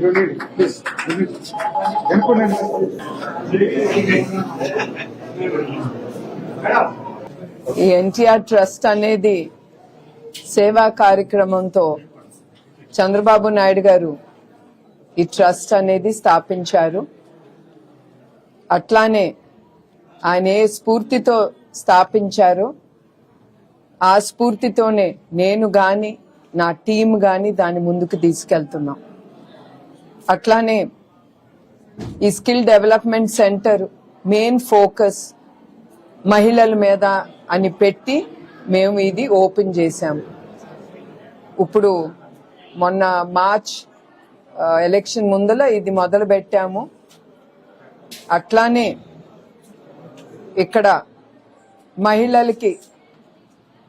Please ఈ NTR trust అనేది సేవా కార్యక్రమంతో చంద్రబాబు నాయుడు గారు ఈ ట్రస్ట్ అనేది స్థాపించారు. అట్లానే ఆయన ఏ స్ఫూర్తితో స్థాపించారో ఆ స్ఫూర్తితోనే నేను గాని నా టీం గాని దాన్ని ముందుకు తీసుకెళ్తున్నాం. అట్లానే ఈ skill development centre main focus మహిళల మీద అని పెట్టి మేము ఇది ఓపెన్ చేశాము ఇప్పుడు మొన్న మార్చ్ ఎలక్షన్ ముందల ఇది మొదలు పెట్టాము. అట్లానే ఇక్కడ మహిళలకి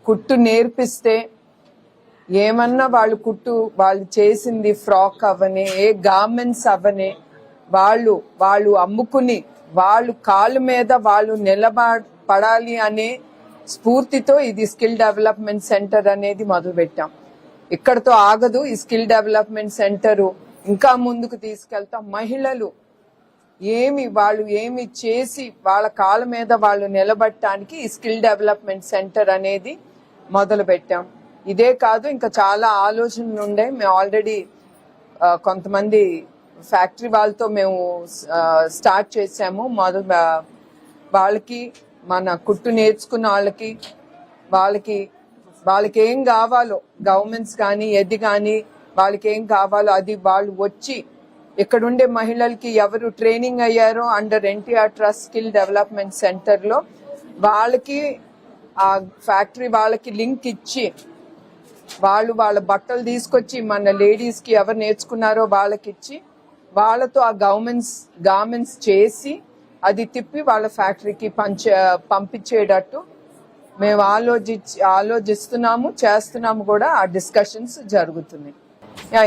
కుట్టు నేర్పిస్తే ఏమన్నా వాళ్ళు కుట్టు వాళ్ళు చేసింది ఫ్రాక్ అవనే ఏ గార్మెంట్స్ అవనే వాళ్ళు వాళ్ళు అమ్ముకుని వాళ్ళు కాళ్ళ మీద వాళ్ళు నిలబడాలి అనే స్ఫూర్తితో ఇది స్కిల్ డెవలప్మెంట్ సెంటర్ అనేది మొదలుపెట్టాం. ఇక్కడతో ఆగదు ఈ స్కిల్ డెవలప్మెంట్ సెంటరు ఇంకా ముందుకు తీసుకెళ్తాం. మహిళలు ఏమి వాళ్ళు ఏమి చేసి వాళ్ళ కాళ్ళ మీద వాళ్ళు నిలబడటానికి ఈ స్కిల్ డెవలప్మెంట్ సెంటర్ అనేది మొదలు పెట్టాం ఇదే కాదు ఇంకా చాలా ఆలోచనలు ఉండే. మేము ఆల్రెడీ కొంతమంది ఫ్యాక్టరీ వాళ్ళతో మేము స్టార్ట్ చేసాము. మొదలు వాళ్ళకి మన కుట్టు నేర్చుకున్న వాళ్ళకి వాళ్ళకి వాళ్ళకి ఏం కావాలో గవర్నమెంట్స్ కానీ ఎది కానీ వాళ్ళకి ఏం కావాలో అది వాళ్ళు వచ్చి ఇక్కడ ఉండే మహిళలకి ఎవరు ట్రైనింగ్ అయ్యారో under NTR trust skill development సెంటర్లో వాళ్ళకి ఆ ఫ్యాక్టరీ వాళ్ళకి లింక్ ఇచ్చి వాళ్ళు వాళ్ళ బట్టలు తీసుకొచ్చి మన లేడీస్కి ఎవరు నేర్చుకున్నారో వాళ్ళకి ఇచ్చి వాళ్ళతో ఆ గవర్నమెంట్స్ గార్మెంట్స్ చేసి అది తిప్పి వాళ్ళ ఫ్యాక్టరీకి పంచ పంపించేటట్టు మేము ఆలోచి ఆలోచిస్తున్నాము చేస్తున్నాము కూడా. ఆ డిస్కషన్స్ జరుగుతున్నాయి.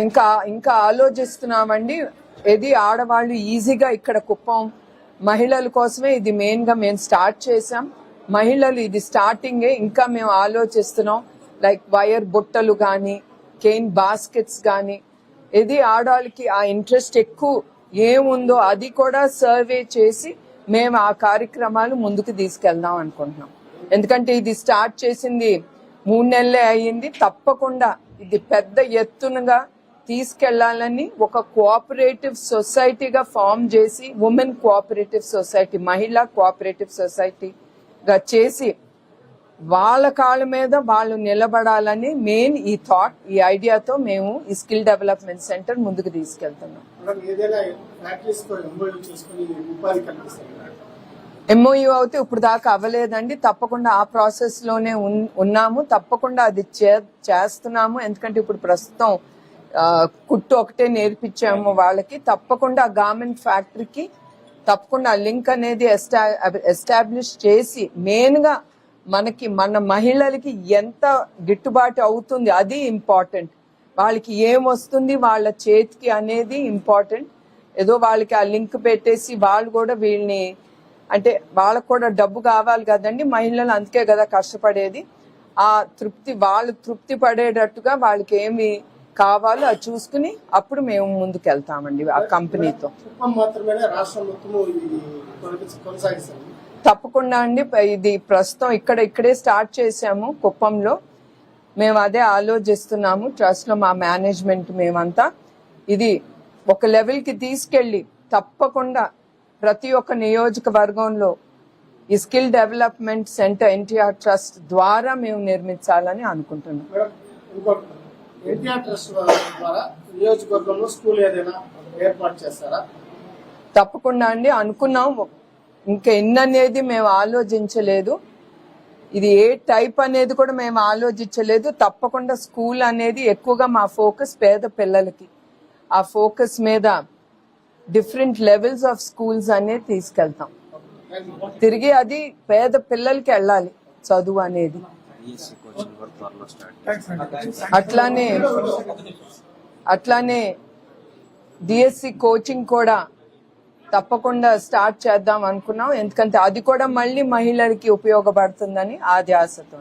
ఇంకా ఇంకా ఆలోచిస్తున్నామండి. ఇది ఆడవాళ్ళు ఈజీగా ఇక్కడ కుప్పం మహిళల కోసమే ఇది మెయిన్గా మేము స్టార్ట్ చేసాం మహిళలు ఇది స్టార్టింగే. ఇంకా మేము ఆలోచిస్తున్నాం. లైక్ వైర్ బుట్టలు కానీ కేన్ బాస్కెట్స్ కానీ ఇది ఆడవాళ్ళకి ఆ ఇంట్రెస్ట్ ఎక్కువ ఏముందో అది కూడా సర్వే చేసి మేము ఆ కార్యక్రమాలు ముందుకు తీసుకెళ్దాం అనుకుంటున్నాం. ఎందుకంటే ఇది స్టార్ట్ చేసింది మూడు నెలలే అయ్యింది. తప్పకుండా ఇది పెద్ద ఎత్తునగా తీసుకెళ్ళాలని ఒక కోఆపరేటివ్ సొసైటీగా ఫామ్ చేసి ఉమెన్ కోఆపరేటివ్ సొసైటీ మహిళా కోఆపరేటివ్ సొసైటీగా చేసి వాళ్ళ కాళ్ళ మీద వాళ్ళు నిలబడాలని మెయిన్ ఈ థాట్ ఈ ఐడియాతో మేము ఈ స్కిల్ డెవలప్మెంట్ సెంటర్ ముందుకు తీసుకెళ్తున్నాం. ఎంఓయూ అయితే ఇప్పుడు దాకా అవ్వలేదండి. తప్పకుండా ఆ ప్రాసెస్లోనే ఉన్- ఉన్నాము. తప్పకుండా అది చేస్తున్నాము. ఎందుకంటే ఇప్పుడు ప్రస్తుతం కుట్టు ఒకటే నేర్పించాము వాళ్ళకి. తప్పకుండా గార్మెంట్ ఫ్యాక్టరీకి తప్పకుండా లింక్ అనేది ఎస్టాబ్లిష్ చేసి మెయిన్గా మనకి మన మహిళలకి ఎంత గిట్టుబాటు అవుతుంది అది ఇంపార్టెంట్. వాళ్ళకి ఏం వస్తుంది వాళ్ళ చేతికి అనేది ఇంపార్టెంట్. ఏదో వాళ్ళకి ఆ లింక్ పెట్టేసి వాళ్ళు కూడా వీళ్ళని అంటే వాళ్ళకు కూడా డబ్బు కావాలి కదండి మహిళలు అందుకే కదా కష్టపడేది. ఆ తృప్తి వాళ్ళు తృప్తి పడేటట్టుగా వాళ్ళకి ఏమి కావాలో అది చూసుకుని అప్పుడు మేము ముందుకు వెళ్తామండి ఆ కంపెనీతో. కుప్పం మాత్రమేనా రాష్ట్రం కొనసాగిస్తారు తప్పకుండా అండి. ఇది ప్రస్తుతం ఇక్కడ ఇక్కడే స్టార్ట్ చేసాము కుప్పంలో. మేము అదే ఆలోచిస్తున్నాము. ట్రస్ట్లో మా మేనేజ్మెంట్ మేమంతా. ఇది ఒక లెవెల్కి తీసుకెళ్ళి తప్పకుండా ప్రతి ఒక్క నియోజకవర్గంలో ఈ skill development centre NTR trust ద్వారా మేము నిర్మించాలని అనుకుంటున్నాం. తప్పకుండా అండి. అనుకున్నాం ఇంకా ఎన్ని అనేది మేము ఆలోచించలేదు. ఇది ఏ టైప్ అనేది కూడా మేము ఆలోచించలేదు. తప్పకుండా స్కూల్ అనేది ఎక్కువగా మా ఫోకస్ పేద పిల్లలకి. ఆ ఫోకస్ మీద డిఫరెంట్ లెవెల్స్ ఆఫ్ స్కూల్స్ అనేది తీసుకెళ్తాం. తిరిగి అది పేద పిల్లలకి వెళ్ళాలి చదువు అనేది. అట్లానే అట్లానే డిఎస్సి కోచింగ్ కూడా తప్పకుండా స్టార్ట్ చేద్దాం అనుకున్నాం. ఎందుకంటే అది కూడా మళ్ళీ మహిళలకి ఉపయోగపడుతుందని ఆ ధ్యాసతో